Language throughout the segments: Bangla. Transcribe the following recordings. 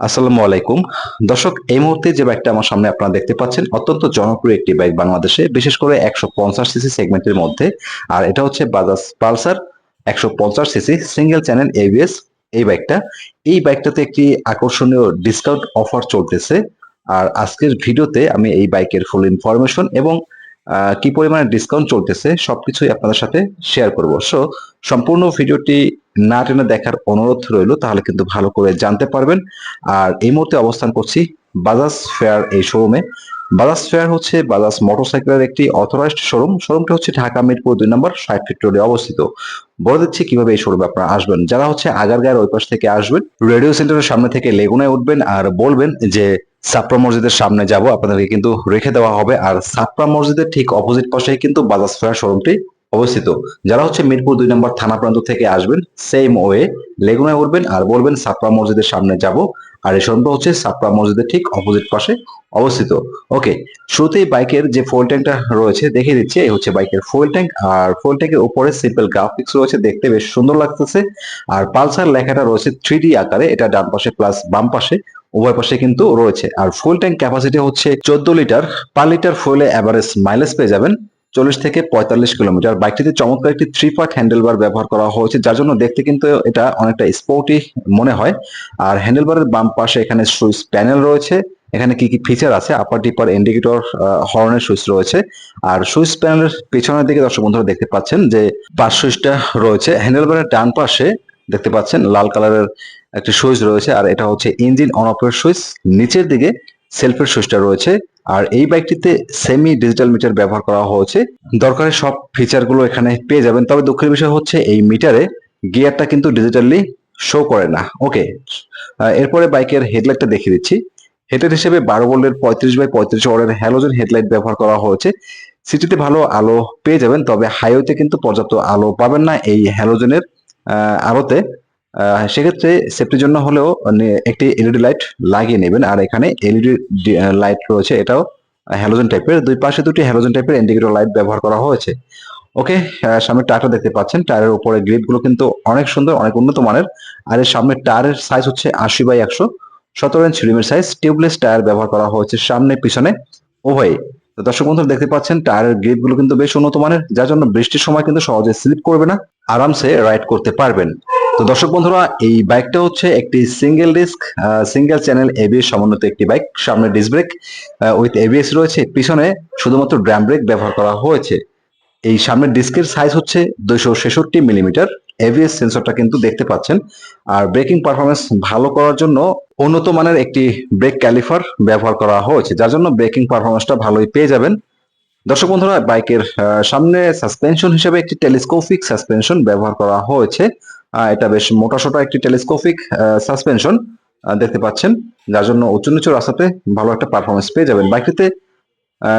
আসসালামু আলাইকুম। দর্শক, এই মুহূর্তে যে বাইকটা আমার সামনে আপনারা দেখতে পাচ্ছেন, অত্যন্ত জনপ্রিয় একটি বাইক বাংলাদেশে, বিশেষ করে একশো পঞ্চাশ সিসি সেগমেন্টের মধ্যে। আর এটা হচ্ছে বাজাজ পালসার একশো পঞ্চাশ সিসি সিঙ্গেল চ্যানেল এবিএস এই বাইকটা এই বাইকটাতে একটি আকর্ষণীয় ডিসকাউন্ট অফার চলতেছে। আর আজকের ভিডিওতে আমি এই বাইকের ফুল ইনফরমেশন এবং কি পরিমাণে ডিসকাউন্ট চলতেছে সবকিছুই আপনাদের সাথে শেয়ার করব। সো সম্পূর্ণ ভিডিওটি না টেনে দেখার অনুরোধ রইল, তাহলে কিন্তু ভালো করে জানতে পারবেন। আর এই মুহূর্তে অবস্থান করছি বাজাজ ফেয়ার এই শোরুমে। বাজাজ ফেয়ার হচ্ছে বাজাজ মোটরসাইকেলের একটি অথরাইজড শোরুম। শোরুমটা হচ্ছে ঢাকা মিরপুর দুই নম্বর, ষাট ফিট রোডে অবস্থিত। বলে দিচ্ছি কীভাবে এই শোরুমে আপনারা আসবেন। যারা হচ্ছে আগারগাঁয়ের ওই পাশ থেকে আসবেন, রেডিও সেন্টারের সামনে থেকে লেগুনায় উঠবেন আর বলবেন যে, সাপ্রা মসজিদের সামনে যাব, আপনাদেরকে কিন্তু রেখে দেওয়া হবে। আর সাপ্রা মসজিদের ঠিক অপোজিট পাশেই কিন্তু বাজাজ ফেয়ার শোরুমটি। অবস্থিত, যারা হচ্ছে মিরপুর দুই নম্বর থানা প্রান্ত থেকে আসবেন সেম ওয়ে লেগুনায় উঠবেন আর বলবেন সাপ্রা মসজিদের সামনে যাব আর এই শোরুমটা হচ্ছে সাপ্রা মসজিদের ঠিক অপোজিট পাশে অবস্থিত। ওকে শুরুতেই বাইকের যে ফুয়েল ট্যাঙ্কটা রয়েছে দেখিয়ে দিচ্ছি, এই হচ্ছে বাইকের ফুয়েল ট্যাঙ্ক আর ফুয়েল ট্যাঙ্কের উপরে সিম্পল গ্রাফিক্স রয়েছে, দেখতে বেশ সুন্দর লাগতেছে। আর পালসার লেখাটা রয়েছে থ্রি আকারে, এটা ডান পাশে প্লাস বাম পাশে, উভয় পাশে কিন্তু রয়েছে। আর ফুয়েল ট্যাঙ্ক ক্যাপাসিটি হচ্ছে চোদ্দ লিটার, পার লিটার ফুয়েলে অ্যাভারেজ মাইলেজ পেয়ে যাবেন চল্লিশ থেকে পঁয়তাল্লিশ কিলোমিটার। বাইকটিতে চমৎকার একটি থ্রি পার্ট হ্যান্ডেল বার ব্যবহার করা হয়েছে, যার জন্য দেখতে কিন্তু এটা অনেকটা স্পোর্টি মনে হয়। আর হ্যান্ডেল বারের বাম পাশে এখানে সুইচ প্যানেল রয়েছে। এখানে কি কি ফিচার আছে? আপার ডিপার ইন্ডিকেটর হর্নের সুইচ রয়েছে। আর সুইচ প্যানেলের পেছনের দিকে দর্শক বন্ধুরা দেখতে পাচ্ছেন যে পাশ সুইচটা রয়েছে। হ্যান্ডেল বারের ডান পাশে দেখতে পাচ্ছেন লাল কালারের একটি সুইচ রয়েছে। আর এটা হচ্ছে ইঞ্জিন অন অফের সুইচ। নিচের দিকে সেলফের সুইচটা রয়েছে। আর এই বাইকটিতে সেমি ডিজিটাল মিটার ব্যবহার করা হয়েছে। দরকারি সব ফিচারগুলো এখানে পেয়ে যাবেন। তবে দুঃখের বিষয় হচ্ছে, এই মিটারে গিয়ারটা কিন্তু ডিজিটালি শো করে না। ওকে এরপরে বাইকের হেডলাইটটা দেখিয়ে দিচ্ছি। হেডলাইট হিসেবে বারো ভোল্টের পঁয়ত্রিশ বাই পঁয়ত্রিশ ওয়ার্ডের হ্যালোজেন হেডলাইট ব্যবহার করা হয়েছে। সিটিতে ভালো আলো পেয়ে যাবেন, তবে হাইওয়েতে কিন্তু পর্যাপ্ত আলো পাবেন না এই হ্যালোজেনের আলোতে। সেক্ষেত্রে সেফটির জন্য হলেও একটি এলইডি লাইট লাগিয়ে নেবেন। আর এখানে এলইডি লাইট রয়েছে, এটাও হ্যালোজেন টাইপের দুই পাশে দুটি হ্যালোজেন টাইপের ইন্ডিকেটর লাইট ব্যবহার করা হয়েছে। ওকে সামনে টায়ারটা দেখতে পাচ্ছেন। টায়ারের উপরে গ্রিপগুলো কিন্তু অনেক সুন্দর, অনেক উন্নত মানের। আর এর সামনে টায়ারের সাইজ হচ্ছে আশি বাই একশো। সতেরো ইঞ্চ রিমের সাইজ টিউবলেস টায়ার ব্যবহার করা হয়েছে সামনে, পিছনে, উভয়ে। তো দর্শক বন্ধুরা, দেখতে পাচ্ছেন, টায়ারের গ্রিপগুলো কিন্তু বেশ উন্নত মানের, যার জন্য বৃষ্টির সময় কিন্তু সহজে স্লিপ করবে না, আরামসে রাইড করতে পারবেন। তো দর্শক বন্ধুরা, এই বাইকটা হচ্ছে একটি single disc single channel ABS সমন্বিত একটি বাইক। সামনে ডিস্ক ব্রেক উইথ এবিএস রয়েছে। পিছনে শুধুমাত্র ড্রাম ব্রেক ব্যবহার করা হয়েছে। এই সামনের ডিস্কের সাইজ হচ্ছে দুইশো ছেষট্টি মিলিমিটার এভিএস সেন্সরটা কিন্তু দেখতে পাচ্ছেন। আর ব্রেকিং পারফরমেন্স ভালো করার জন্য উন্নত মানের একটি ব্রেক ক্যালিফার ব্যবহার করা হয়েছে। যার জন্য ব্রেকিং পারফরমেন্সটা ভালোই পেয়ে যাবেন। দর্শক বন্ধুরা, বাইকের সামনে সাসপেনশন হিসেবে একটি টেলিস্কোপিক সাসপেনশন ব্যবহার করা হয়েছে। এটা বেশ মোটাসোটা একটি টেলিস্কোপিক সাসপেনশন দেখতে পাচ্ছেন। যার জন্য উঁচু নিচু রাস্তাতে ভালো একটা পারফরমেন্স পেয়ে যাবেন। বাইকটিতে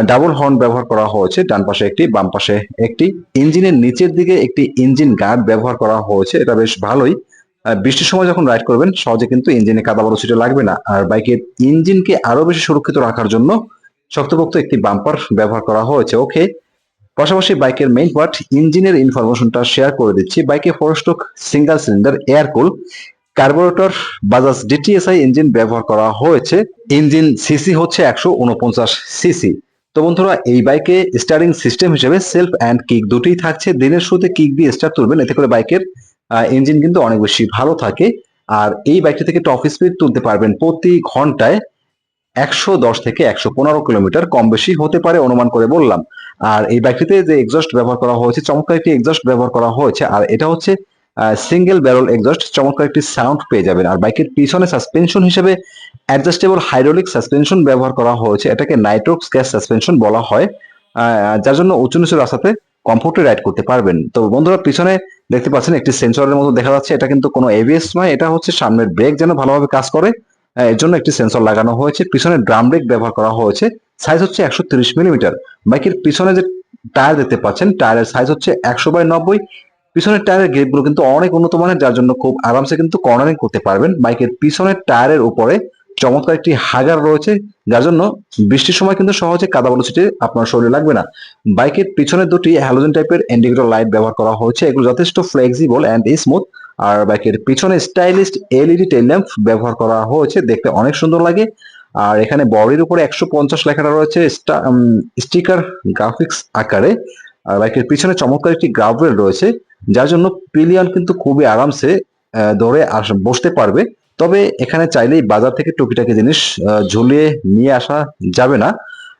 ডাবল হর্ন ব্যবহার করা হয়েছে। ডান পাশে একটি, বাম পাশে একটি। ইঞ্জিনের নিচের দিকে একটি ইঞ্জিন গার্ড ব্যবহার করা হয়েছে। এটা বেশ ভালোই। বৃষ্টির সময় যখন রাইড করবেন, সহজে কিন্তু ইঞ্জিনে কাদা বড় ছিটে লাগবে না। আর বাইকের ইঞ্জিনকে আরও বেশি সুরক্ষিত রাখার জন্য শক্তপোক্ত একটি বাম্পার ব্যবহার করা হয়েছে। ওকে পাশাপাশি বাইকের মেইন পার্ট ইঞ্জিনের ইনফরমেশনটা শেয়ার করে দিচ্ছি। বাইকে four stroke single cylinder air cool carburettor Bajaj DTSi engine ব্যবহার করা হয়েছে। ইঞ্জিন সিসি হচ্ছে একশো উনপঞ্চাশ সিসি তো বন্ধুরা, এই বাইকে স্টারিং সিস্টেম হিসেবে সেলফ অ্যান্ড কিক দুটিই থাকছে। দিনের শুরুতে কিক দিয়ে স্টার্ট তুলবেন, এতে করে বাইকের ইঞ্জিন কিন্তু অনেক বেশি ভালো থাকে। আর এই বাইকটি থেকে টপ স্পিড তুলতে পারবেন প্রতি ঘন্টায় একশো দশ থেকে একশো পনেরো কিলোমিটার কম বেশি হতে পারে অনুমান করে বললাম। আর এই বাইকটিতে যে এক্সস্ট ব্যবহার করা হয়েছে, চমৎকার একটি এক্সস্ট ব্যবহার করা হয়েছে, আর এটা হচ্ছে সিঙ্গেল ব্যারল এক্সস্ট চমৎকার একটি সাউন্ড পেয়ে যাবেন। আর বাইকের পিছনে সাসপেনশন হিসেবে অ্যাডজাস্টেবল হাইড্রোলিক সাসপেনশন ব্যবহার করা হয়েছে। এটাকে নাইট্রোক্স গ্যাস সাসপেনশন বলা হয়। যার জন্য উঁচু নিচু রাস্তাতে কমফোর্টে রাইড করতে পারবেন। তো বন্ধুরা, পিছনে দেখতে পাচ্ছেন একটি সেন্সরের মতো দেখা যাচ্ছে। এটা কিন্তু কোনো এবিএস নয়, এটা হচ্ছে সামনের ব্রেক যেন ভালোভাবে কাজ করে। এর জন্য একটি সেন্সর লাগানো হয়েছে। পিছনে ড্রাম ব্রেক ব্যবহার করা হয়েছে। সাইজ হচ্ছে একশো তিরিশ মিলিমিটার বাইকের পিছনে যে টায়ার দেখতে পাচ্ছেন টায়ারের সাইজ হচ্ছে একশো বাই নব্বই। পিছনের টায়ারের গ্রিপগুলো কিন্তু অনেক উন্নত মানের, যার জন্য খুব আরামসে কিন্তু কর্নারিং করতে পারবেন। বাইকের পিছনের টায়ারের উপরে চমৎকার একটি হাগার রয়েছে, যার জন্য বৃষ্টির সময় কিন্তু সহজে কাদা বড় ছিটে আপনার শরীরে লাগবে না। বাইকের পিছনে দুটি হ্যালোজেন টাইপের ইন্ডিকেটর লাইট ব্যবহার করা হয়েছে। এগুলো যথেষ্ট ফ্লেক্সিবল অ্যান্ড স্মুথ আর বাইকের পিছনে স্টাইলিস্ট এলইডি টেল ল্যাম্প ব্যবহার করা হয়েছে, দেখতে অনেক সুন্দর লাগে। আর এখানে বডির উপরে একশো পঞ্চাশ লেখাটা রয়েছে স্টিকার গ্রাফিক্স আকারে। আর বাইকের পিছনে চমৎকার একটি গ্রাভেল রয়েছে, যার জন্য পিলিয়ন কিন্তু খুবই আরামসে ধরে আস- বসতে পারবে। তবে এখানে চাইলেই বাজার থেকে টুকিটাকি জিনিস ঝুলিয়ে নিয়ে আসা যাবে না।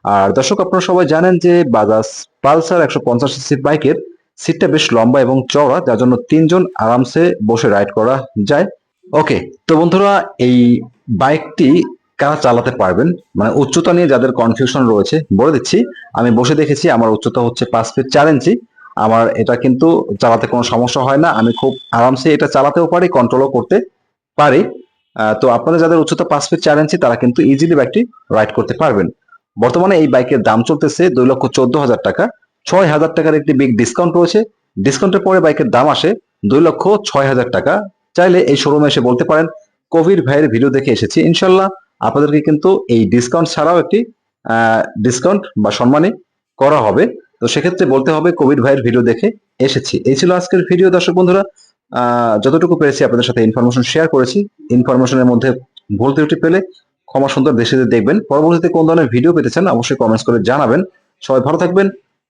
আর দর্শক, আপনারা সবাই জানেন যে বাজাজ পালসার একশো পঞ্চাশ সিসি বাইকের সিটটা বেশ লম্বা এবং চওড়া, যার জন্য তিনজন আরামসে বসে রাইড করা যায়। ওকে তো বন্ধুরা, এই বাইকটি কারা চালাতে পারবেন? মানে উচ্চতা নিয়ে যাদের কনফিউশন রয়েছে, বলে দিচ্ছি, আমি বসে দেখেছি, আমার উচ্চতা হচ্ছে পাঁচ ফিট চার ইঞ্চি আমার এটা কিন্তু চালাতে কোনো সমস্যা হয় না, আমি খুব আরামসে এটা চালাতেও পারি কন্ট্রোলও করতে পারি। তো আপনাদের যাদের উচ্চতা পাঁচ ফিট চার ইঞ্চি তারা কিন্তু ইজিলি বাইকটি রাইড করতে পারবেন। বর্তমানে এই বাইকের দাম চলতেছে দুই লক্ষ চোদ্দ হাজার টাকা। ছয় হাজার টাকার একটি বিগ ডিসকাউন্ট রয়েছে। ডিসকাউন্টের পরে বাইকের দাম আসে দুই লক্ষ ছয় হাজার টাকা। চাইলে এই শোরুমে এসে বলতে পারেন কোভিড ভাইয়ের ভিডিও দেখে এসেছি, ইনশাল্লাহ আপনাদেরকে কিন্তু এই ডিসকাউন্ট ছাড়াও একটি ডিসকাউন্ট বা সম্মানী করা হবে। তো সেক্ষেত্রে বলতে হবে কোভিড ভাইয়ের ভিডিও দেখে এসেছি। এই ছিল আজকের ভিডিও দর্শক বন্ধুরা যতটুকু পেরেছি আপনাদের সাথে ইনফরমেশন শেয়ার করেছি। ইনফরমেশনের মধ্যে ভুল ত্রুটি পেলে ক্ষমা সুন্দর দেশে দেখবেন। পরবর্তীতে কোন ধরনের ভিডিও পেতে চান, অবশ্যই কমেন্টস করে জানাবেন। সবাই ভালো থাকবেন।